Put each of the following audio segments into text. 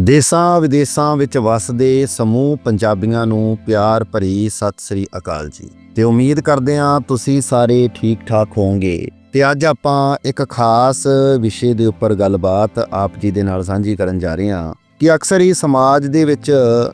ਦੇਸਾਂ ਵਿਦੇਸਾਂ ਵਿੱਚ ਵਸਦੇ ਸਮੂਹ ਪੰਜਾਬੀਆਂ ਨੂੰ ਪਿਆਰ ਭਰੀ ਸਤਿ ਸ੍ਰੀ ਅਕਾਲ ਜੀ। ਤੇ ਉਮੀਦ ਕਰਦੇ ਹਾਂ ਤੁਸੀਂ ਸਾਰੇ ਠੀਕ ਠਾਕ ਹੋਵੋਗੇ। ਤੇ ਅੱਜ ਆਪਾਂ ਇੱਕ ਖਾਸ ਵਿਸ਼ੇ ਦੇ ਉੱਪਰ ਗੱਲਬਾਤ ਆਪ ਜੀ ਦੇ ਨਾਲ ਸਾਂਝੀ ਕਰਨ ਜਾ ਰਹੇ ਹਾਂ ਕਿ ਅਕਸਰ ਹੀ ਸਮਾਜ ਦੇ ਵਿੱਚ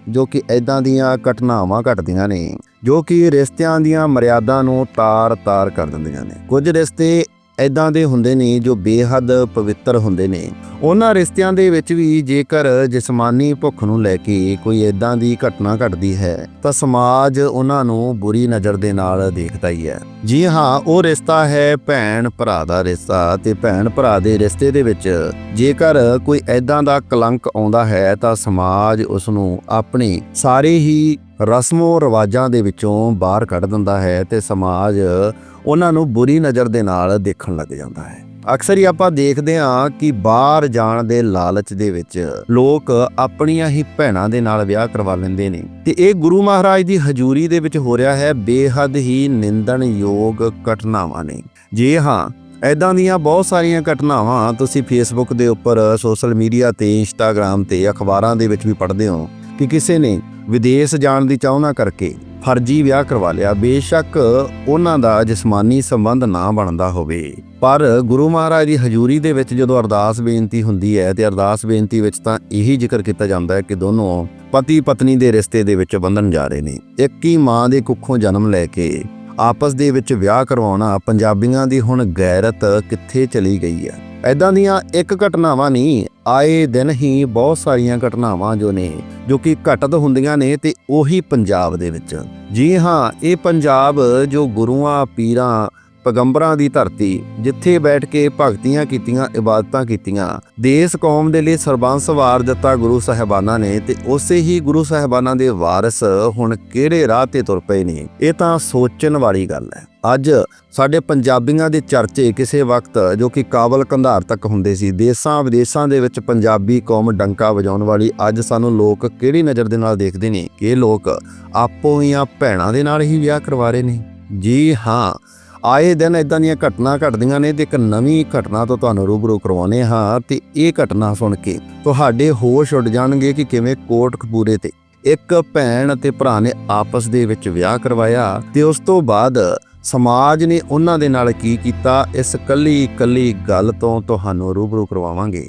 ਜੋ ਕਿ ਐਦਾਂ ਦੀਆਂ ਘਟਨਾਵਾਂ ਘਟਦੀਆਂ ਨੇ, ਜੋ ਕਿ ਰਿਸ਼ਤਿਆਂ ਦੀਆਂ ਮਰਿਆਦਾ ਨੂੰ ਤਾਰ-ਤਾਰ ਕਰ ਦਿੰਦੀਆਂ ਨੇ। ਕੁਝ ਰਿਸ਼ਤੇ ਐਦਾਂ ਦੇ ਹੁੰਦੇ ਨੇ ਜੋ ਬੇਹੱਦ ਪਵਿੱਤਰ ਹੁੰਦੇ ਨੇ। ਉਹਨਾਂ ਰਿਸ਼ਤਿਆਂ ਦੇ ਵਿੱਚ ਵੀ ਜੇਕਰ ਜਿਸਮਾਨੀ ਭੁੱਖ ਨੂੰ ਲੈ ਕੇ ਕੋਈ ਐਦਾਂ ਦੀ ਘਟਨਾ ਘਟਦੀ ਹੈ, ਤਾਂ ਸਮਾਜ ਉਹਨਾਂ ਨੂੰ ਬੁਰੀ ਨਜ਼ਰ ਦੇ ਨਾਲ ਦੇਖਦਾ ਹੀ ਹੈ। ਜੀ ਹਾਂ, ਉਹ ਰਿਸ਼ਤਾ ਹੈ ਭੈਣ ਭਰਾ ਦਾ ਰਿਸ਼ਤਾ ਤੇ ਭੈਣ ਭਰਾ ਦੇ ਰਿਸ਼ਤੇ ਦੇ ਵਿੱਚ ਜੇਕਰ ਕੋਈ ਐਦਾਂ ਦਾ ਕਲੰਕ ਆਉਂਦਾ ਹੈ, ਤਾਂ ਸਮਾਜ ਉਸ ਨੂੰ ਆਪਣੇ ਸਾਰੇ ਹੀ ਰਸਮੋ ਰਿਵਾਜਾਂ ਦੇ ਵਿੱਚੋਂ ਬਾਹਰ ਕੱਢ ਦਿੰਦਾ ਹੈ ਤੇ ਸਮਾਜ ਉਹਨਾਂ ਨੂੰ ਬੁਰੀ ਨਜ਼ਰ ਦੇ ਨਾਲ ਦੇਖਣ ਲੱਗ ਜਾਂਦਾ ਹੈ। ਅਕਸਰ ਹੀ ਆਪਾਂ ਦੇਖਦੇ ਹਾਂ ਕਿ ਬਾਹਰ ਜਾਣ ਦੇ ਲਾਲਚ ਦੇ ਵਿੱਚ ਲੋਕ ਆਪਣੀਆਂ ਹੀ ਭੈਣਾਂ ਦੇ ਨਾਲ ਵਿਆਹ ਕਰਵਾ ਲੈਂਦੇ ਨੇ। ਤੇ ਇਹ ਗੁਰੂ ਮਹਾਰਾਜ ਦੀ ਹਜ਼ੂਰੀ ਦੇ ਵਿੱਚ ਹੋ ਰਿਹਾ ਹੈ ਬੇਹੱਦ ਹੀ ਨਿੰਦਣਯੋਗ ਘਟਨਾਵਾਂ ਨੇ। ਜੇ ਹਾਂ ਐਦਾਂ ਦੀਆਂ ਬਹੁਤ ਸਾਰੀਆਂ ਘਟਨਾਵਾਂ ਤੁਸੀਂ ਫੇਸਬੁੱਕ ਦੇ ਉੱਪਰ ਸੋਸ਼ਲ ਮੀਡੀਆ ਤੇ ਇੰਸਟਾਗ੍ਰam ਤੇ ਅਖਬਾਰਾਂ ਦੇ ਵਿੱਚ ਵੀ ਪੜ੍ਹਦੇ ਹੋ ਕਿ ਕਿਸੇ ਨੇ ਵਿਦੇਸ਼ ਜਾਣ ਦੀ ਚਾਹਨਾ ਕਰਕੇ ਫਰਜ਼ੀ ਵਿਆਹ ਕਰਵਾ ਲਿਆ। ਬੇਸ਼ੱਕ ਉਹਨਾਂ ਦਾ ਜਿਸਮਾਨੀ ਸੰਬੰਧ ਨਾ ਬਣਦਾ ਹੋਵੇ। ਪਰ ਗੁਰੂ ਮਹਾਰਾਜ ਦੀ ਹਜ਼ੂਰੀ ਦੇ ਵਿੱਚ ਜਦੋਂ ਅਰਦਾਸ ਬੇਨਤੀ ਹੁੰਦੀ ਹੈ ਤੇ ਅਰਦਾਸ ਬੇਨਤੀ ਵਿੱਚ ਤਾਂ ਇਹੀ ਜ਼ਿਕਰ ਕੀਤਾ ਜਾਂਦਾ ਹੈ ਕਿ ਦੋਨੋਂ ਪਤੀ ਪਤਨੀ ਦੇ ਰਿਸ਼ਤੇ ਦੇ ਵਿੱਚ ਬੰਧਨ ਜਾ ਰਹੇ ਨੇ। ਇੱਕ ਹੀ ਮਾਂ ਦੇ ਕੁੱਖੋਂ ਜਨਮ ਲੈ ਕੇ ਆਪਸ ਦੇ ਵਿੱਚ ਵਿਆਹ ਕਰਵਾਉਣਾ ਪੰਜਾਬੀਆਂ ਦੀ ਹੁਣ ਗੈਰਤ ਕਿੱਥੇ ਚਲੀ ਗਈ ਹੈ? ਐਦਾਂ ਦੀਆਂ ਇੱਕ ਘਟਨਾਵਾਂ ਨਹੀਂ, ਆਏ ਦਿਨ ਹੀ ਬਹੁਤ ਸਾਰੀਆਂ ਘਟਨਾਵਾਂ ਜੋ ਨੇ, ਜੋ ਕਿ ਘਟਤ ਹੁੰਦੀਆਂ ਨੇ ਤੇ ਉਹੀ ਪੰਜਾਬ ਦੇ ਵਿੱਚ। ਜੀ ਹਾਂ, ਇਹ ਪੰਜਾਬ ਜੋ ਗੁਰੂਆਂ, ਪੀਰਾਂ ਪੈਗੰਬਰਾਂ ਦੀ ਧਰਤੀ, ਜਿੱਥੇ ਬੈਠ ਕੇ ਭਗਤੀਆਂ ਕੀਤੀਆਂ ਇਬਾਦਤਾਂ ਕੀਤੀਆਂ। ਦੇਸ ਕੌਮ ਦੇ ਲਈ ਸਰਬੰਸ ਵਾਰ ਦਿੱਤਾ ਗੁਰੂ ਸਾਹਿਬਾਨਾਂ ਨੇ ਤੇ ਉਸੇ ਹੀ ਗੁਰੂ ਸਾਹਿਬਾਨਾਂ ਦੇ ਵਾਰਿਸ ਹੁਣ ਕਿਹੜੇ ਰਾਹ ਤੇ ਤੁਰ ਪਏ ਨੇ? ਇਹ ਤਾਂ ਸੋਚਣ ਵਾਲੀ ਗੱਲ ਹੈ। ਅੱਜ ਸਾਡੇ ਪੰਜਾਬੀਆਂ ਦੇ ਚਰਚੇ ਕਿਸੇ ਵਕਤ ਜੋ ਕਿ ਕਾਬਲ ਕੰਧਾਰ ਤੱਕ ਹੁੰਦੇ ਸੀ, ਦੇਸਾਂ ਵਿਦੇਸਾਂ ਦੇ ਵਿੱਚ ਪੰਜਾਬੀ ਕੌਮ ਡੰਕਾ ਵਜਾਉਣ ਵਾਲੀ ਅੱਜ ਸਾਨੂੰ ਲੋਕ ਕਿਹੜੀ ਨਜ਼ਰ ਦੇ ਨਾਲ ਦੇਖਦੇ ਨੇ? ਕਿ ਇਹ ਲੋਕ ਆਪੋ ਹੀਆਂ ਭੈਣਾਂ ਦੇ ਨਾਲ ਹੀ ਵਿਆਹ ਕਰਵਾ ਰਹੇ ਨੇ। ਜੀ ਹਾਂ ਆਏ ਦਿਨ ਇਦਾਂ ਦੀਆਂ ਘਟਨਾ ਘਟਦੀਆਂ ਨੇ ਤੇ ਇੱਕ ਨਵੀਂ ਘਟਨਾ ਤੋਂ ਤੁਹਾਨੂੰ ਰੂਬਰੂ ਕਰਵਾਉਨੇ ਹਾਂ ਤੇ ਇਹ ਘਟਨਾ ਸੁਣ ਕੇ ਤੁਹਾਡੇ ਹੋਸ਼ ਉੱਡ ਜਾਣਗੇ ਕਿ ਕਿਵੇਂ ਕੋਟ ਕਪੂਰੇ ਤੇ ਇੱਕ ਭੈਣ ਅਤੇ ਭਰਾ ਨੇ ਆਪਸ ਦੇ ਵਿੱਚ ਵਿਆਹ ਕਰਵਾਇਆ ਤੇ ਉਸ ਤੋਂ ਬਾਅਦ ਸਮਾਜ ਨੇ ਉਹਨਾਂ ਦੇ ਨਾਲ ਕੀ ਕੀਤਾ, ਇਸ ਕੱਲੀ ਕੱਲੀ ਗੱਲ ਤੋਂ ਤੁਹਾਨੂੰ ਰੂਬਰੂ ਕਰਵਾਵਾਂਗੇ।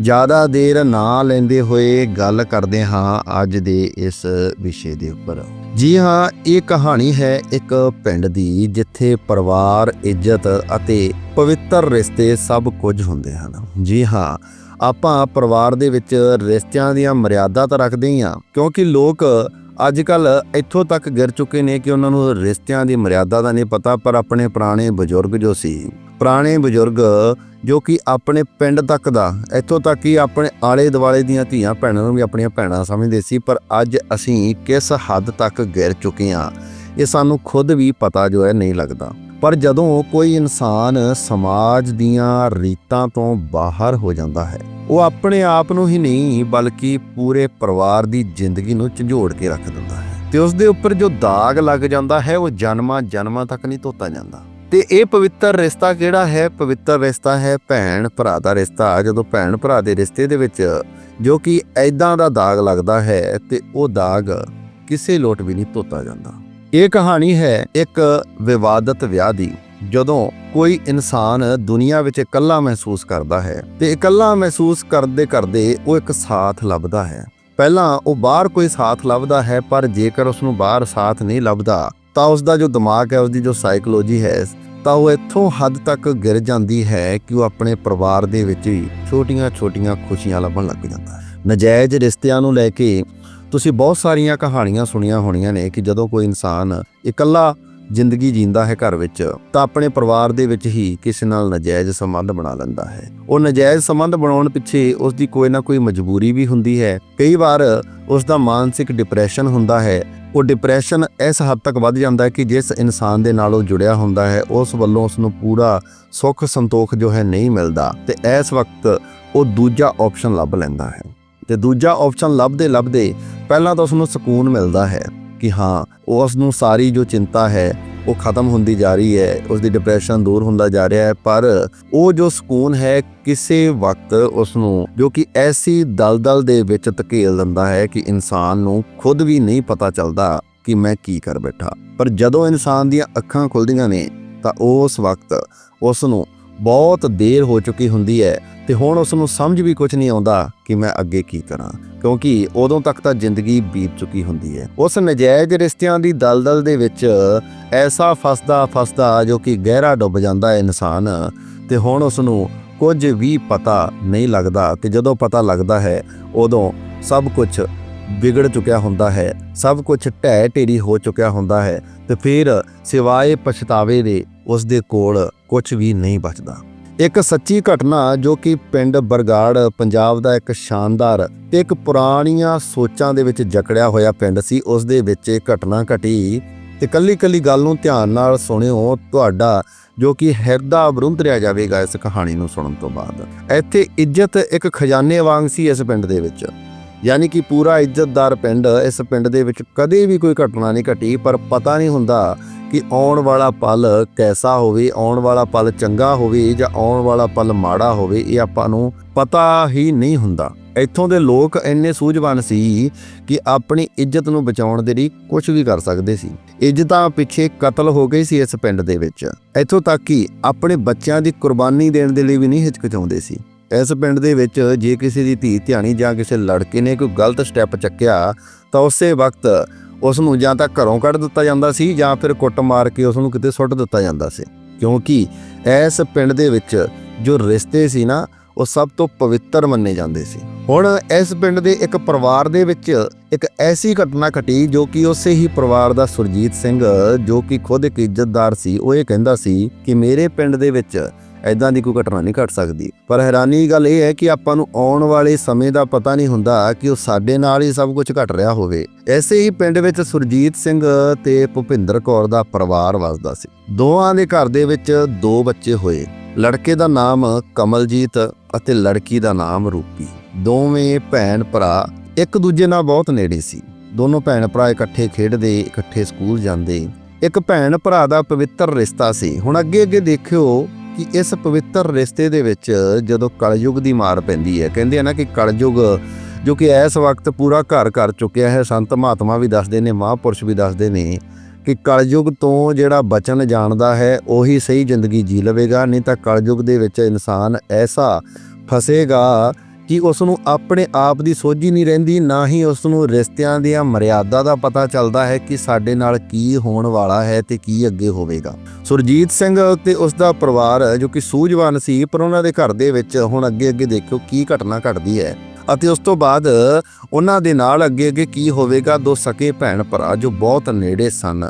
ਜ਼ਿਆਦਾ ਦੇਰ ਨਾ ਲੈਂਦੇ ਹੋਏ ਗੱਲ ਕਰਦੇ ਹਾਂ ਅੱਜ ਦੇ ਇਸ ਵਿਸ਼ੇ ਦੇ ਉੱਪਰ। ਜੀ ਹਾਂ, ਇਹ ਕਹਾਣੀ ਹੈ ਇੱਕ ਪਿੰਡ ਦੀ, ਜਿੱਥੇ ਪਰਿਵਾਰ, ਇੱਜ਼ਤ ਅਤੇ ਪਵਿੱਤਰ ਰਿਸ਼ਤੇ ਸਭ ਕੁਝ ਹੁੰਦੇ ਹਨ। ਜੀ ਹਾਂ, ਆਪਾਂ ਪਰਿਵਾਰ ਦੇ ਵਿੱਚ ਰਿਸ਼ਤਿਆਂ ਦੀਆਂ ਮਰਿਆਦਾ ਤਾਂ ਰੱਖਦੇ ਹੀ ਆ ਕਿਉਂਕਿ ਲੋਕ ਅੱਜ ਕੱਲ ਇੱਥੋਂ ਤੱਕ ਗਿਰ ਚੁੱਕੇ ਨੇ ਕਿ ਉਹਨਾਂ ਨੂੰ ਰਿਸ਼ਤਿਆਂ ਦੀ ਮਰਿਆਦਾ ਦਾ ਨਹੀਂ ਪਤਾ, ਪਰ ਆਪਣੇ ਪੁਰਾਣੇ ਬਜ਼ੁਰਗ ਜੋ ਸੀ, ਪੁਰਾਣੇ ਬਜ਼ੁਰਗ ਜੋ ਕਿ ਆਪਣੇ ਪਿੰਡ ਤੱਕ ਦਾ, ਇੱਥੋਂ ਤੱਕ ਕਿ ਆਪਣੇ ਆਲੇ ਦੁਆਲੇ ਦੀਆਂ ਧੀਆਂ ਭੈਣਾਂ ਨੂੰ ਵੀ ਆਪਣੀਆਂ ਭੈਣਾਂ ਸਮਝਦੇ ਸੀ, ਪਰ ਅੱਜ ਅਸੀਂ ਕਿਸ ਹੱਦ ਤੱਕ ਗਿਰ ਚੁੱਕੇ ਹਾਂ, ਇਹ ਸਾਨੂੰ ਖੁਦ ਵੀ ਪਤਾ ਜੋ ਹੈ ਨਹੀਂ ਲੱਗਦਾ। ਪਰ ਜਦੋਂ ਕੋਈ ਇਨਸਾਨ ਸਮਾਜ ਦੀਆਂ ਰੀਤਾਂ ਤੋਂ ਬਾਹਰ ਹੋ ਜਾਂਦਾ ਹੈ, ਉਹ ਆਪਣੇ ਆਪ ਨੂੰ ਹੀ ਨਹੀਂ, ਬਲਕਿ ਪੂਰੇ ਪਰਿਵਾਰ ਦੀ ਜ਼ਿੰਦਗੀ ਨੂੰ ਝੰਜੋੜ ਕੇ ਰੱਖ ਦਿੰਦਾ ਹੈ। ਤੇ ਉਸ ਦੇ ਉੱਪਰ ਜੋ ਦਾਗ ਲੱਗ ਜਾਂਦਾ ਹੈ, ਉਹ ਜਨਮਾਂ ਜਨਮਾਂ ਤੱਕ ਨਹੀਂ ਧੋਤਾ ਜਾਂਦਾ। ਤੇ ਇਹ ਪਵਿੱਤਰ ਰਿਸ਼ਤਾ ਕਿਹੜਾ ਹੈ? ਪਵਿੱਤਰ ਰਿਸ਼ਤਾ ਹੈ ਭੈਣ ਭਰਾ ਦਾ ਰਿਸ਼ਤਾ। ਜਦੋਂ ਭੈਣ ਭਰਾ ਦੇ ਰਿਸ਼ਤੇ ਦੇ ਵਿੱਚ ਜੋ ਕਿ ਐਦਾਂ ਦਾ ਦਾਗ ਲੱਗਦਾ ਹੈ ਤੇ ਉਹ ਦਾਗ ਕਿਸੇ ਲੋਟ ਵੀ ਨਹੀਂ ਧੋਤਾ ਜਾਂਦਾ। ਇਹ ਕਹਾਣੀ ਹੈ ਇੱਕ ਵਿਵਾਦਤ ਵਿਆਹ ਦੀ, ਜਦੋਂ ਕੋਈ ਇਨਸਾਨ ਦੁਨੀਆ ਵਿੱਚ ਇਕੱਲਾ ਮਹਿਸੂਸ ਕਰਦਾ ਹੈ ਤੇ ਇਕੱਲਾ ਮਹਿਸੂਸ ਕਰਦੇ ਕਰਦੇ ਉਹ ਇੱਕ ਸਾਥ ਲੱਭਦਾ ਹੈ। ਪਹਿਲਾਂ ਉਹ ਬਾਹਰ ਕੋਈ ਸਾਥ ਲੱਭਦਾ ਹੈ, ਪਰ ਜੇਕਰ ਉਸ ਨੂੰ ਬਾਹਰ ਸਾਥ ਨਹੀਂ ਲੱਭਦਾ, ਤਾਂ ਉਸ ਦਾ ਜੋ ਦਿਮਾਗ ਹੈ ਉਸ ਦੀ ਜੋ ਸਾਈਕੋਲੋਜੀ ਹੈ ਤਾਂ ਉਹ ਇੱਥੋਂ ਹੱਦ ਤੱਕ ਗਿਰ ਜਾਂਦੀ ਹੈ ਕਿ ਉਹ ਆਪਣੇ ਪਰਿਵਾਰ ਦੇ ਵਿੱਚ ਹੀ ਛੋਟੀਆਂ-ਛੋਟੀਆਂ ਖੁਸ਼ੀਆਂ ਲੱਭਣ ਲੱਗ ਜਾਂਦਾ ਹੈ। ਨਜਾਇਜ਼ ਰਿਸ਼ਤਿਆਂ ਨੂੰ ਲੈ ਕੇ ਤੁਸੀਂ ਬਹੁਤ ਸਾਰੀਆਂ ਕਹਾਣੀਆਂ ਸੁਣੀਆਂ ਹੋਣੀਆਂ ਨੇ ਕਿ ਜਦੋਂ ਕੋਈ ਇਨਸਾਨ ਇਕੱਲਾ ਜ਼ਿੰਦਗੀ ਜੀਂਦਾ ਹੈ ਘਰ ਵਿੱਚ, ਤਾਂ ਆਪਣੇ ਪਰਿਵਾਰ ਦੇ ਵਿੱਚ ਹੀ ਕਿਸੇ ਨਾਲ ਨਜਾਇਜ਼ ਸੰਬੰਧ ਬਣਾ ਲੈਂਦਾ ਹੈ। ਉਹ ਨਜਾਇਜ਼ ਸੰਬੰਧ ਬਣਾਉਣ ਪਿੱਛੇ ਉਸ ਦੀ ਕੋਈ ਨਾ ਕੋਈ ਮਜਬੂਰੀ ਵੀ ਹੁੰਦੀ ਹੈ। ਕਈ ਵਾਰ ਉਸ ਦਾ ਮਾਨਸਿਕ ਡਿਪਰੈਸ਼ਨ ਹੁੰਦਾ ਹੈ ਉਹ ਡਿਪਰੈਸ਼ਨ ਇਸ ਹੱਦ ਤੱਕ ਵੱਧ ਜਾਂਦਾ ਹੈ ਕਿ ਜਿਸ ਇਨਸਾਨ ਦੇ ਨਾਲ ਉਹ ਜੁੜਿਆ ਹੁੰਦਾ ਹੈ, ਉਸ ਵੱਲੋਂ ਉਸ ਨੂੰ ਪੂਰਾ ਸੁੱਖ ਸੰਤੋਖ ਜੋ ਹੈ ਨਹੀਂ ਮਿਲਦਾ ਤੇ ਇਸ ਵਕਤ ਉਹ ਦੂਜਾ ਆਪਸ਼ਨ ਲੱਭ ਲੈਂਦਾ ਹੈ। ਤੇ ਦੂਜਾ ਆਪਸ਼ਨ ਲੱਭਦੇ ਲੱਭਦੇ ਪਹਿਲਾਂ ਤਾਂ ਉਸ ਨੂੰ ਸਕੂਨ ਮਿਲਦਾ ਹੈ ਕਿ ਹਾਂ ਉਸ ਨੂੰ ਸਾਰੀ ਜੋ ਚਿੰਤਾ ਹੈ ਉਹ ਖਤਮ ਹੁੰਦੀ ਜਾ ਰਹੀ ਹੈ ਉਸ ਦੀ ਡਿਪਰੈਸ਼ਨ ਦੂਰ ਹੁੰਦਾ ਜਾ ਰਿਹਾ ਹੈ, ਪਰ ਉਹ ਜੋ ਸਕੂਨ ਹੈ ਕਿਸੇ ਵਕਤ ਉਸ ਨੂੰ ਜੋ ਕਿ ਐਸੀ ਦਲਦਲ ਦੇ ਵਿੱਚ ਧਕੇਲ ਦਿੰਦਾ ਹੈ ਕਿ ਇਨਸਾਨ ਨੂੰ ਖੁਦ ਵੀ ਨਹੀਂ ਪਤਾ ਚੱਲਦਾ ਕਿ ਮੈਂ ਕੀ ਕਰ ਬੈਠਾ। ਪਰ ਜਦੋਂ ਇਨਸਾਨ ਦੀਆਂ ਅੱਖਾਂ ਖੁੱਲਦੀਆਂ ਨੇ, ਤਾਂ ਉਸ ਵਕਤ ਉਸ ਨੂੰ ਬਹੁਤ ਦੇਰ ਹੋ ਚੁੱਕੀ ਹੁੰਦੀ ਹੈ ਤੇ ਹੁਣ ਉਸ ਨੂੰ ਸਮਝ ਵੀ ਕੁਝ ਨਹੀਂ ਆਉਂਦਾ ਕਿ ਮੈਂ ਅੱਗੇ ਕੀ ਕਰਾਂ, ਕਿਉਂਕਿ ਉਦੋਂ ਤੱਕ ਤਾਂ ਜ਼ਿੰਦਗੀ ਬੀਤ ਚੁੱਕੀ ਹੁੰਦੀ ਹੈ। ਉਸ ਨਜਾਇਜ਼ ਰਿਸ਼ਤਿਆਂ ਦੀ ਦਲਦਲ ਦੇ ਵਿੱਚ ਐਸਾ ਫਸਦਾ ਫਸਦਾ ਜੋ ਕਿ ਗਹਿਰਾ ਡੁੱਬ ਜਾਂਦਾ ਹੈ ਇਨਸਾਨ ਤੇ ਹੁਣ ਉਸ ਨੂੰ ਕੁਝ ਵੀ ਪਤਾ ਨਹੀਂ ਲੱਗਦਾ ਤੇ ਜਦੋਂ ਪਤਾ ਲੱਗਦਾ ਹੈ, ਉਦੋਂ ਸਭ ਕੁਝ ਵਿਗੜ ਚੁੱਕਿਆ ਹੁੰਦਾ ਹੈ, ਸਭ ਕੁਝ ਢਹਿ ਢੇਰੀ ਹੋ ਚੁੱਕਿਆ ਹੁੰਦਾ ਹੈ ਤੇ ਫਿਰ ਸਿਵਾਏ ਪਛਤਾਵੇ ਦੇ ਉਸ ਦੇ ਕੋਲ ਕੁਝ ਵੀ ਨਹੀਂ ਬਚਦਾ। ਇੱਕ ਸੱਚੀ ਘਟਨਾ ਜੋ ਕਿ ਪਿੰਡ ਬਰਗਾੜ, ਪੰਜਾਬ ਦਾ ਇੱਕ ਸ਼ਾਨਦਾਰ ਤੇ ਇੱਕ ਪੁਰਾਣੀਆਂ ਸੋਚਾਂ ਦੇ ਵਿੱਚ ਜਕੜਿਆ ਹੋਇਆ ਪਿੰਡ ਸੀ, ਉਸ ਦੇ ਵਿੱਚ ਇਹ ਘਟਨਾ ਘਟੀ। ਤੇ ਕੱਲੀ ਕੱਲੀ ਗੱਲ ਨੂੰ ਧਿਆਨ ਨਾਲ ਸੁਣਿਓ, ਤੁਹਾਡਾ ਜੋ ਕਿ ਹਿਰਦਾ ਬਰੁੰਦਰਿਆ ਜਾਵੇਗਾ ਇਸ ਕਹਾਣੀ ਨੂੰ ਸੁਣਨ ਤੋਂ ਬਾਅਦ। ਇੱਥੇ ਇੱਜ਼ਤ ਇੱਕ ਖਜ਼ਾਨੇ ਵਾਂਗ ਸੀ ਇਸ ਪਿੰਡ ਦੇ ਵਿੱਚ। ਯਾਨੀ ਕਿ ਪੂਰਾ ਇੱਜ਼ਤਦਾਰ ਪਿੰਡ ਇਸ ਪਿੰਡ ਦੇ ਵਿੱਚ ਕਦੇ ਵੀ ਕੋਈ ਘਟਨਾ ਨਹੀਂ ਘਟੀ, ਪਰ ਪਤਾ ਨਹੀਂ ਹੁੰਦਾ ਕਿ ਆਉਣ ਵਾਲਾ ਪਲ ਕੈਸਾ ਹੋਵੇ, ਆਉਣ ਵਾਲਾ ਪਲ ਚੰਗਾ ਹੋਵੇ ਜਾਂ ਆਉਣ ਵਾਲਾ ਪਲ ਮਾੜਾ ਹੋਵੇ, ਇਹ ਆਪਾਂ ਨੂੰ ਪਤਾ ਹੀ ਨਹੀਂ ਹੁੰਦਾ। ਇੱਥੋਂ ਦੇ ਲੋਕ ਇੰਨੇ ਸੂਝਵਾਨ ਸੀ ਕਿ ਆਪਣੀ ਇੱਜ਼ਤ ਨੂੰ ਬਚਾਉਣ ਦੇ ਲਈ ਕੁਝ ਵੀ ਕਰ ਸਕਦੇ ਸੀ। ਇੱਜ਼ਤਾਂ ਪਿੱਛੇ ਕਤਲ ਹੋ ਗਏ ਸੀ ਇਸ ਪਿੰਡ ਦੇ ਵਿੱਚ। ਇੱਥੋਂ ਤੱਕ ਕਿ ਆਪਣੇ ਬੱਚਿਆਂ ਦੀ ਕੁਰਬਾਨੀ ਦੇਣ ਦੇ ਲਈ ਵੀ ਨਹੀਂ ਹਿਚਕਚਾਉਂਦੇ ਸੀ। ਇਸ ਪਿੰਡ ਦੇ ਵਿੱਚ ਜੇ ਕਿਸੇ ਦੀ ਧੀ ਧਿਆਣੀ ਜਾਂ ਕਿਸੇ ਲੜਕੇ ਨੇ ਕੋਈ ਗਲਤ ਸਟੈਪ ਚੱਕਿਆ, ਤਾਂ ਉਸੇ ਵਕਤ ਉਸ ਨੂੰ ਜਾਂ ਤਾਂ ਘਰੋਂ ਕੱਢ ਦਿੱਤਾ ਜਾਂਦਾ ਸੀ ਜਾਂ ਫਿਰ ਕੁੱਟ ਮਾਰ ਕੇ ਉਸ ਨੂੰ ਕਿਤੇ ਸੁੱਟ ਦਿੱਤਾ ਜਾਂਦਾ ਸੀ। ਕਿਉਂਕਿ ਇਸ ਪਿੰਡ ਦੇ ਵਿੱਚ ਜੋ ਰਿਸ਼ਤੇ ਸੀ ਨਾ, ਉਹ ਸਭ ਤੋਂ ਪਵਿੱਤਰ ਮੰਨੇ ਜਾਂਦੇ ਸੀ। ਹੁਣ ਇਸ ਪਿੰਡ ਦੇ ਇੱਕ ਪਰਿਵਾਰ ਦੇ ਵਿੱਚ ਇੱਕ ਐਸੀ ਘਟਨਾ ਘਟੀ ਜੋ ਕਿ ਉਸੇ ਹੀ ਪਰਿਵਾਰ ਦਾ ਸੁਰਜੀਤ ਸਿੰਘ ਜੋ ਕਿ ਖੁਦ ਇੱਕ ਇੱਜ਼ਤਦਾਰ ਸੀ, ਉਹ ਇਹ ਕਹਿੰਦਾ ਸੀ ਕਿ ਮੇਰੇ ਪਿੰਡ ਦੇ ਵਿੱਚ ਐਦਾਂ ਦੀ ਕੋਈ ਘਟਨਾ ਨਹੀਂ ਘਟ ਸਕਦੀ। ਪਰ ਹੈਰਾਨੀ ਦੀ ਗੱਲ ਇਹ ਹੈ ਕਿ ਆਪਾਂ ਨੂੰ ਆਉਣ ਵਾਲੇ ਸਮੇਂ ਦਾ ਪਤਾ ਨਹੀਂ ਹੁੰਦਾ ਕਿ ਉਹ ਸਾਡੇ ਨਾਲ ਹੀ ਸਭ ਕੁਝ ਘਟ ਰਿਹਾ ਹੋਵੇ। ਐਸੇ ਹੀ ਪਿੰਡ ਵਿੱਚ ਸੁਰਜੀਤ ਸਿੰਘ ਤੇ ਭੁਪਿੰਦਰ ਕੌਰ ਦਾ ਪਰਿਵਾਰ ਵਸਦਾ ਸੀ। ਦੋਵਾਂ ਦੇ ਘਰ ਦੇ ਵਿੱਚ ਦੋ ਬੱਚੇ ਹੋਏ। ਲੜਕੇ ਦਾ ਨਾਮ ਕਮਲਜੀਤ ਅਤੇ ਲੜਕੀ ਦਾ ਨਾਮ ਰੂਪੀ। ਦੋਵੇਂ ਭੈਣ ਭਰਾ ਇੱਕ ਦੂਜੇ ਨਾਲ ਬਹੁਤ ਨੇੜੇ ਸੀ। ਦੋਨੋਂ ਭੈਣ ਭਰਾ ਇਕੱਠੇ ਖੇਡਦੇ, ਇਕੱਠੇ ਸਕੂਲ ਜਾਂਦੇ। ਇੱਕ ਭੈਣ ਭਰਾ ਦਾ ਪਵਿੱਤਰ ਰਿਸ਼ਤਾ ਸੀ। ਹੁਣ ਅੱਗੇ ਅੱਗੇ ਦੇਖਿਓ ਕਿ ਇਸ ਪਵਿੱਤਰ ਰਿਸ਼ਤੇ ਦੇ ਵਿੱਚ ਜਦੋਂ ਕਲਯੁਗ ਦੀ ਮਾਰ ਪੈਂਦੀ ਹੈ, ਕਹਿੰਦੇ ਆ ਨਾ ਕਿ ਕਲਯੁਗ, ਜੋ ਕਿ ਇਸ ਵਕਤ ਪੂਰਾ ਘਰ ਕਰ ਚੁੱਕਿਆ ਹੈ, ਸੰਤ ਮਹਾਤਮਾ ਵੀ ਦੱਸਦੇ ਨੇ, ਮਹਾਂਪੁਰਸ਼ ਵੀ ਦੱਸਦੇ ਨੇ ਕਿ ਕਲਯੁਗ ਤੋਂ ਜਿਹੜਾ ਬਚਨ ਜਾਣਦਾ ਹੈ, ਉਹੀ ਸਹੀ ਜ਼ਿੰਦਗੀ ਜੀ ਲਵੇਗਾ, ਨਹੀਂ ਤਾਂ ਕਲਯੁਗ ਦੇ ਵਿੱਚ ਇਨਸਾਨ ਐਸਾ ਫਸੇਗਾ ਕਿ ਉਸ ਨੂੰ ਆਪਣੇ ਆਪ ਦੀ ਸੋਝੀ ਨਹੀਂ ਰਹਿੰਦੀ, ਨਾ ਹੀ ਉਸ ਨੂੰ ਰਿਸ਼ਤਿਆਂ ਦੀਆਂ ਮਰਿਆਦਾ ਦਾ ਪਤਾ ਚੱਲਦਾ ਹੈ ਕਿ ਸਾਡੇ ਨਾਲ ਕੀ ਹੋਣ ਵਾਲਾ ਹੈ ਤੇ ਕੀ ਅੱਗੇ ਹੋਵੇਗਾ। ਸੁਰਜੀਤ ਸਿੰਘ ਤੇ ਉਸ ਦਾ ਪਰਿਵਾਰ, ਜੋ ਕਿ ਸੂਝਵਾਨ ਸੀ, ਪਰ ਉਹਨਾਂ ਦੇ ਘਰ ਦੇ ਵਿੱਚ ਹੁਣ ਅੱਗੇ ਅੱਗੇ ਦੇਖਿਓ ਕੀ ਘਟਨਾ ਘਟਦੀ ਹੈ। ਅਤੇ ਉਸ ਤੋਂ ਬਾਅਦ ਉਹਨਾਂ ਦੇ ਨਾਲ ਅੱਗੇ ਅੱਗੇ ਕੀ ਹੋਵੇਗਾ, ਦੋ ਸਕੇ ਭੈਣ ਭਰਾ ਜੋ ਬਹੁਤ ਨੇੜੇ ਸਨ।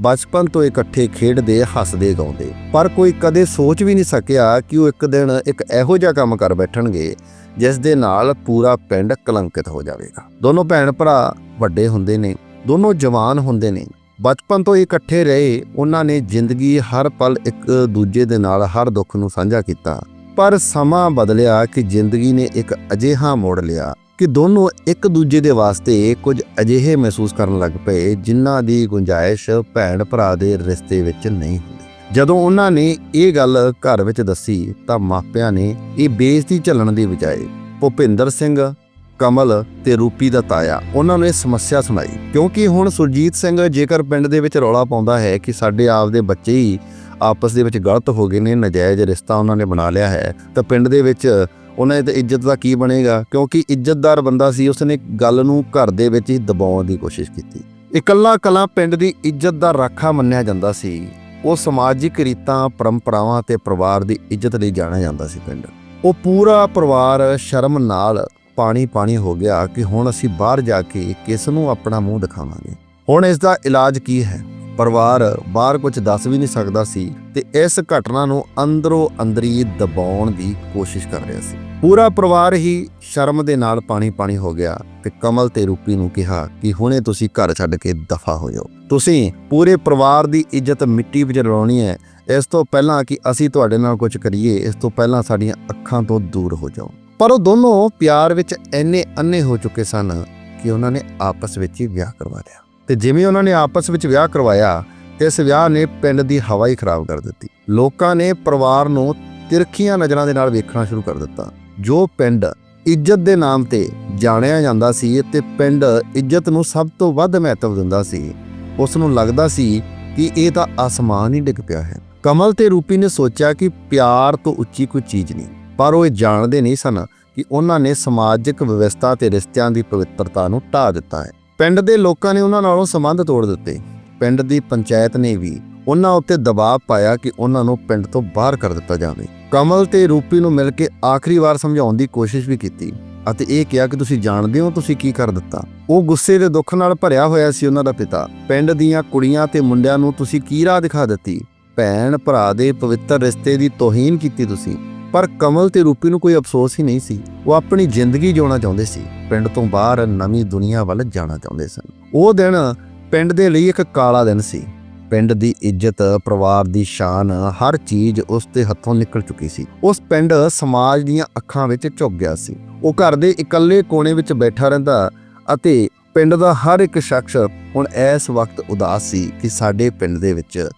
ਬਚਪਨ ਤੋਂ ਇਕੱਠੇ ਖੇਡਦੇ, ਹੱਸਦੇ, ਗਾਉਂਦੇ। ਪਰ ਕੋਈ ਕਦੇ ਸੋਚ ਵੀ ਨਹੀਂ ਸਕਿਆ ਕਿ ਉਹ ਇੱਕ ਦਿਨ ਇੱਕ ਇਹੋ ਜਿਹਾ ਕੰਮ ਕਰ ਬੈਠਣਗੇ, ਜਿਸ ਦੇ ਨਾਲ ਪੂਰਾ ਪਿੰਡ ਕਲੰਕਿਤ ਹੋ ਜਾਵੇਗਾ। ਦੋਨੋਂ ਭੈਣ ਭਰਾ ਵੱਡੇ ਹੁੰਦੇ ਨੇ, ਦੋਨੋਂ ਜਵਾਨ ਹੁੰਦੇ ਨੇ। ਬਚਪਨ ਤੋਂ ਇਕੱਠੇ ਰਹੇ, ਉਹਨਾਂ ਨੇ ਜ਼ਿੰਦਗੀ ਹਰ ਪਲ ਇੱਕ ਦੂਜੇ ਦੇ ਨਾਲ ਹਰ ਦੁੱਖ ਨੂੰ ਸਾਂਝਾ ਕੀਤਾ। ਪਰ ਸਮਾਂ ਬਦਲਿਆ ਕਿ ਜ਼ਿੰਦਗੀ ਨੇ ਇੱਕ ਅਜਿਹਾ ਮੋੜ ਲਿਆ ਕਿ ਦੋਨੋਂ ਇੱਕ ਦੂਜੇ ਦੇ ਵਾਸਤੇ ਕੁਝ ਅਜਿਹੇ ਮਹਿਸੂਸ ਕਰਨ ਲੱਗ ਪਏ ਜਿਨ੍ਹਾਂ ਦੀ ਗੁੰਜਾਇਸ਼ ਭੈਣ ਭਰਾ ਦੇ ਰਿਸ਼ਤੇ ਵਿੱਚ ਨਹੀਂ ਹੁੰਦੀ। ਜਦੋਂ ਉਹਨਾਂ ਨੇ ਇਹ ਗੱਲ ਘਰ ਵਿੱਚ ਦੱਸੀ ਤਾਂ ਮਾਪਿਆਂ ਨੇ ਇਹ ਬੇਇੱਜ਼ਤੀ ਝੱਲਣ ਦੀ ਬਜਾਏ ਭੁਪਿੰਦਰ ਸਿੰਘ, ਕਮਲ ਤੇ ਰੂਪੀ ਦਾ ਤਾਇਆ ਉਹਨਾਂ ਨੂੰ ਇਹ ਸਮੱਸਿਆ ਸੁਣਾਈ। ਕਿਉਂਕਿ ਹੁਣ ਸੁਰਜੀਤ ਸਿੰਘ ਜੇਕਰ ਪਿੰਡ ਦੇ ਵਿੱਚ ਰੌਲਾ ਪਾਉਂਦਾ ਹੈ ਕਿ ਸਾਡੇ ਆਪ ਦੇ ਬੱਚੇ ਹੀ ਆਪਸ ਦੇ ਵਿੱਚ ਗਲਤ ਹੋ ਗਏ ਨੇ, ਨਜਾਇਜ਼ ਰਿਸ਼ਤਾ ਉਹਨਾਂ ਨੇ ਬਣਾ ਲਿਆ ਹੈ, ਤਾਂ ਪਿੰਡ ਦੇ ਵਿੱਚ ਉਹਨਾਂ ਦੀ ਇੱਜ਼ਤ ਦਾ ਕੀ ਬਣੇਗਾ? ਕਿਉਂਕਿ ਇੱਜ਼ਤਦਾਰ ਬੰਦਾ ਸੀ, ਉਸਨੇ ਗੱਲ ਨੂੰ ਘਰ ਦੇ ਵਿੱਚ ਹੀ ਦਬਾਉਣ ਦੀ ਕੋਸ਼ਿਸ਼ ਕੀਤੀ। ਇਕੱਲਾ ਕਲਾ ਪਿੰਡ ਦੀ ਇੱਜ਼ਤ ਦਾ ਰਾਖਾ ਮੰਨਿਆ ਜਾਂਦਾ ਸੀ। ਉਹ ਸਮਾਜਿਕ ਰੀਤਾਂ, ਪਰੰਪਰਾਵਾਂ ਤੇ ਪਰਿਵਾਰ ਦੀ ਇੱਜ਼ਤ ਲਈ ਜਾਣਿਆ ਜਾਂਦਾ ਸੀ ਪਿੰਡ। ਉਹ ਪੂਰਾ ਪਰਿਵਾਰ ਸ਼ਰਮ ਨਾਲ ਪਾਣੀ ਪਾਣੀ ਹੋ ਗਿਆ ਕਿ ਹੁਣ ਅਸੀਂ ਬਾਹਰ ਜਾ ਕੇ ਕਿਸ ਨੂੰ ਆਪਣਾ ਮੂੰਹ ਦਿਖਾਵਾਂਗੇ। ਹੁਣ ਇਸ ਦਾ ਇਲਾਜ ਕੀ ਹੈ? ਪਰਿਵਾਰ ਬਾਹਰ ਕੁਝ ਦੱਸ ਵੀ ਨਹੀਂ ਸਕਦਾ ਸੀ ਤੇ ਇਸ ਘਟਨਾ ਨੂੰ ਅੰਦਰੋਂ ਅੰਦਰੀ ਦਬਾਉਣ ਦੀ ਕੋਸ਼ਿਸ਼ ਕਰ ਰਿਹਾ ਸੀ। ਪੂਰਾ ਪਰਿਵਾਰ ਹੀ ਸ਼ਰਮ ਦੇ ਨਾਲ ਪਾਣੀ ਪਾਣੀ ਹੋ ਗਿਆ ਤੇ ਕਮਲ ਤੇ ਰੂਪੀ ਨੂੰ ਕਿਹਾ ਕਿ ਹੁਣੇ ਤੁਸੀਂ ਘਰ ਛੱਡ ਕੇ ਦਫਾ ਹੋ ਜਾਓ ਤੁਸੀਂ ਪੂਰੇ ਪਰਿਵਾਰ ਦੀ ਇੱਜ਼ਤ ਮਿੱਟੀ ਵਿੱਚ ਰਲਾਉਣੀ ਹੈ। ਇਸ ਤੋਂ ਪਹਿਲਾਂ ਕਿ ਅਸੀਂ ਤੁਹਾਡੇ ਨਾਲ ਕੁਝ ਕਰੀਏ, ਇਸ ਤੋਂ ਪਹਿਲਾਂ ਸਾਡੀਆਂ ਅੱਖਾਂ ਤੋਂ ਦੂਰ ਹੋ ਜਾਓ। ਪਰ ਉਹ ਦੋਨੋਂ ਪਿਆਰ ਵਿੱਚ ਇੰਨੇ ਅੰਨੇ ਹੋ ਚੁੱਕੇ ਸਨ ਕਿ ਉਹਨਾਂ ਨੇ ਆਪਸ ਵਿੱਚ ਹੀ ਵਿਆਹ ਕਰਵਾ ਲਿਆ। ਤੇ ਜਿਵੇਂ ਉਹਨਾਂ ਨੇ ਆਪਸ ਵਿੱਚ ਵਿਆਹ ਕਰਵਾਇਆ, ਇਸ ਵਿਆਹ ਨੇ ਪਿੰਡ ਦੀ ਹਵਾ ਹੀ ਖਰਾਬ ਕਰ ਦਿੱਤੀ। ਲੋਕਾਂ ਨੇ ਪਰਿਵਾਰ ਨੂੰ ਤਿਰਖੀਆਂ ਨਜ਼ਰਾਂ ਦੇ ਨਾਲ ਵੇਖਣਾ ਸ਼ੁਰੂ ਕਰ ਦਿੱਤਾ। ਜੋ ਪਿੰਡ ਇੱਜ਼ਤ ਦੇ ਨਾਮ ਤੇ ਜਾਣਿਆ ਜਾਂਦਾ ਸੀ ਤੇ ਪਿੰਡ ਇੱਜ਼ਤ ਨੂੰ ਸਭ ਤੋਂ ਵੱਧ ਮਹੱਤਵ ਦਿੰਦਾ ਸੀ ਉਸ ਨੂੰ ਲੱਗਦਾ ਸੀ ਕਿ ਇਹ ਤਾਂ ਆਸਮਾਨ ਹੀ ਡਿੱਗ ਪਿਆ ਹੈ। ਕਮਲ ਤੇ ਰੂਪੀ ਨੇ ਸੋਚਿਆ ਕਿ ਪਿਆਰ ਤੋਂ ਉੱਚੀ ਕੋਈ ਚੀਜ਼ ਨਹੀਂ, ਪਰ ਉਹ ਇਹ ਜਾਣਦੇ ਨਹੀਂ ਸਨ ਕਿ ਉਹਨਾਂ ਨੇ ਸਮਾਜਿਕ ਵਿਵਸਥਾ ਤੇ ਰਿਸ਼ਤਿਆਂ ਦੀ ਪਵਿੱਤਰਤਾ ਨੂੰ ਢਾ ਦਿੱਤਾ ਹੈ। ਪਿੰਡ ਦੇ ਲੋਕਾਂ ਨੇ ਉਹਨਾਂ ਨਾਲੋਂ ਸੰਬੰਧ ਤੋੜ ਦਿੱਤੇ। ਪਿੰਡ ਦੀ ਪੰਚਾਇਤ ਨੇ ਵੀ ਉਹਨਾਂ ਉੱਤੇ ਦਬਾਅ ਪਾਇਆ ਕਿ ਉਹਨਾਂ ਨੂੰ ਪਿੰਡ ਤੋਂ ਬਾਹਰ ਕਰ ਦਿੱਤਾ ਜਾਵੇ। ਕਮਲ ਤੇ ਰੂਪੀ ਨੂੰ ਮਿਲ ਕੇ ਆਖਰੀ ਵਾਰ ਸਮਝਾਉਣ ਦੀ ਕੋਸ਼ਿਸ਼ ਵੀ ਕੀਤੀ ਅਤੇ ਇਹ ਕਿਹਾ ਕਿ ਤੁਸੀਂ ਜਾਣਦੇ ਹੋ ਤੁਸੀਂ ਕੀ ਕਰ ਦਿੱਤਾ। ਉਹ ਗੁੱਸੇ ਦੇ ਦੁੱਖ ਨਾਲ ਭਰਿਆ ਹੋਇਆ ਸੀ ਉਹਨਾਂ ਦਾ ਪਿਤਾ। ਪਿੰਡ ਦੀਆਂ ਕੁੜੀਆਂ ਤੇ ਮੁੰਡਿਆਂ ਨੂੰ ਤੁਸੀਂ ਕੀ ਰਾਹ ਦਿਖਾ ਦਿੱਤੀ? ਭੈਣ, ਭਰਾ ਦੇ ਪਵਿੱਤਰ ਰਿਸ਼ਤੇ ਦੀ ਤੋਹੀਨ ਕੀਤੀ ਤੁਸੀਂ। ਪਰ ਕਮਲ ਤੇ ਰੂਪੀ ਨੂੰ ਕੋਈ ਅਫਸੋਸ ਹੀ ਨਹੀਂ ਸੀ। ਉਹ ਆਪਣੀ ਜ਼ਿੰਦਗੀ ਜਿਉਣਾ ਚਾਹੁੰਦੇ ਸੀ। ਪਿੰਡ ਤੋਂ ਬਾਹਰ ਨਵੀਂ ਦੁਨੀਆ ਵੱਲ ਜਾਣਾ ਚਾਹੁੰਦੇ ਸਨ। ਉਹ ਦਿਨ ਪਿੰਡ ਦੇ ਲਈ ਇੱਕ ਕਾਲਾ ਦਿਨ ਸੀ। ਪਿੰਡ ਦੀ ਇੱਜ਼ਤ, ਪਰਿਵਾਰ ਦੀ ਸ਼ਾਨ, ਹਰ ਚੀਜ਼ ਉਸ ਦੇ ਹੱਥੋਂ ਨਿਕਲ ਚੁੱਕੀ ਸੀ। ਉਸ ਪਿੰਡ ਸਮਾਜ ਦੀਆਂ ਅੱਖਾਂ ਵਿੱਚ ਝੁਕ ਗਿਆ ਸੀ। ਉਹ ਘਰ ਦੇ ਇਕੱਲੇ ਕੋਨੇ ਵਿੱਚ ਬੈਠਾ ਰਹਿੰਦਾ ਅਤੇ ਪਿੰਡ ਦਾ ਹਰ ਇੱਕ ਸ਼ਖਸ ਹੁਣ ਇਸ ਵਕਤ ਉਦਾਸ ਸੀ ਕਿ ਸਾਡੇ ਪਿੰਡ ਦੇ ਵਿੱਚ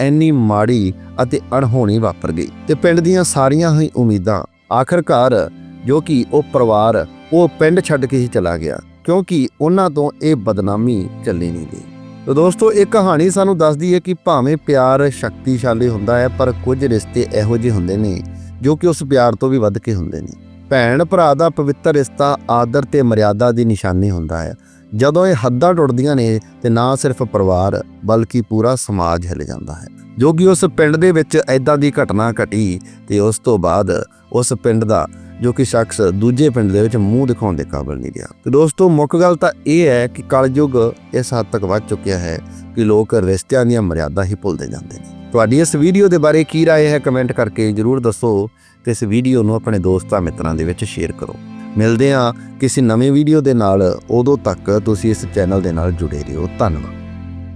ਇੰਨੀ ਮਾੜੀ ਅਤੇ ਅਣਹੋਣੀ ਵਾਪਰ ਗਈ ਤੇ ਪਿੰਡ ਦੀਆਂ ਸਾਰੀਆਂ ਹੀ ਉਮੀਦਾਂ ਆਖਰਕਾਰ ਜੋ ਕਿ ਉਹ ਪਰਿਵਾਰ, ਉਹ ਪਿੰਡ ਛੱਡ ਕੇ ਹੀ ਚਲਾ ਗਿਆ ਕਿਉਂਕਿ ਉਹਨਾਂ ਤੋਂ ਇਹ ਬਦਨਾਮੀ ਚੱਲੀ ਨਹੀਂ ਗਈ। ਤੋ ਦੋਸਤੋ ਇਹ ਕਹਾਣੀ ਸਾਨੂੰ ਦੱਸਦੀ ਹੈ ਕਿ ਭਾਵੇਂ ਪਿਆਰ ਸ਼ਕਤੀਸ਼ਾਲੀ ਹੁੰਦਾ ਹੈ, ਪਰ ਕੁਝ ਰਿਸ਼ਤੇ ਇਹੋ ਜਿਹੇ ਹੁੰਦੇ ਨੇ ਜੋ ਕਿ ਉਸ ਪਿਆਰ ਤੋਂ ਵੀ ਵੱਧ ਕੇ ਹੁੰਦੇ ਨੇ। ਭੈਣ ਭਰਾ ਦਾ ਪਵਿੱਤਰ ਰਿਸ਼ਤਾ ਆਦਰ ਤੇ ਮਰਿਆਦਾ ਦੀ ਨਿਸ਼ਾਨੀ ਹੁੰਦਾ ਹੈ। ਜਦੋਂ ਇਹ ਹੱਦਾਂ ਟੁੱਟਦੀਆਂ ਨੇ, ਤੇ ਨਾ ਸਿਰਫ ਪਰਿਵਾਰ, ਬਲਕਿ ਪੂਰਾ ਸਮਾਜ ਹਿੱਲ ਜਾਂਦਾ ਹੈ। ਜੋ ਕਿ ਉਸ ਪਿੰਡ ਦੇ ਵਿੱਚ ਐਦਾਂ ਦੀ ਘਟਨਾ ਘਟੀ ਤੇ ਉਸ ਤੋਂ ਬਾਅਦ ਉਸ ਪਿੰਡ ਦਾ ਜੋ ਕਿ ਸ਼ਖਸ ਦੂਜੇ ਪਿੰਡ ਦੇ ਵਿੱਚ ਮੂੰਹ ਦਿਖਾਉਣ ਦੇ ਕਾਬਿਲ ਨਹੀਂ ਰਿਹਾ ਤੇ ਦੋਸਤੋ ਮੁੱਖ ਗੱਲ ਤਾਂ ਇਹ ਹੈ ਕਿ ਕਲਯੁਗ ਇਸ ਹੱਦ ਤੱਕ ਵੱਧ ਚੁੱਕਿਆ ਹੈ ਕਿ ਲੋਕ ਰਿਸ਼ਤਿਆਂ ਦੀਆਂ ਮਰਿਆਦਾ ਹੀ ਭੁੱਲਦੇ ਜਾਂਦੇ ਨੇ ਤੁਹਾਡੀ ਇਸ ਵੀਡੀਓ ਦੇ ਬਾਰੇ ਕੀ رائے ਹੈ ਕਮੈਂਟ ਕਰਕੇ ਜਰੂਰ ਦੱਸੋ ਤੇ ਇਸ ਵੀਡੀਓ ਨੂੰ ਆਪਣੇ ਦੋਸਤਾਂ ਮਿੱਤਰਾਂ ਦੇ ਵਿੱਚ ਸ਼ੇਅਰ ਕਰੋ ਮਿਲਦੇ ਹਾਂ ਕਿਸੇ ਨਵੇਂ ਵੀਡੀਓ ਦੇ ਨਾਲ ਉਦੋਂ ਤੱਕ ਤੁਸੀਂ ਇਸ ਚੈਨਲ ਦੇ ਨਾਲ ਜੁੜੇ ਰਹੋ ਧੰਨਵਾਦ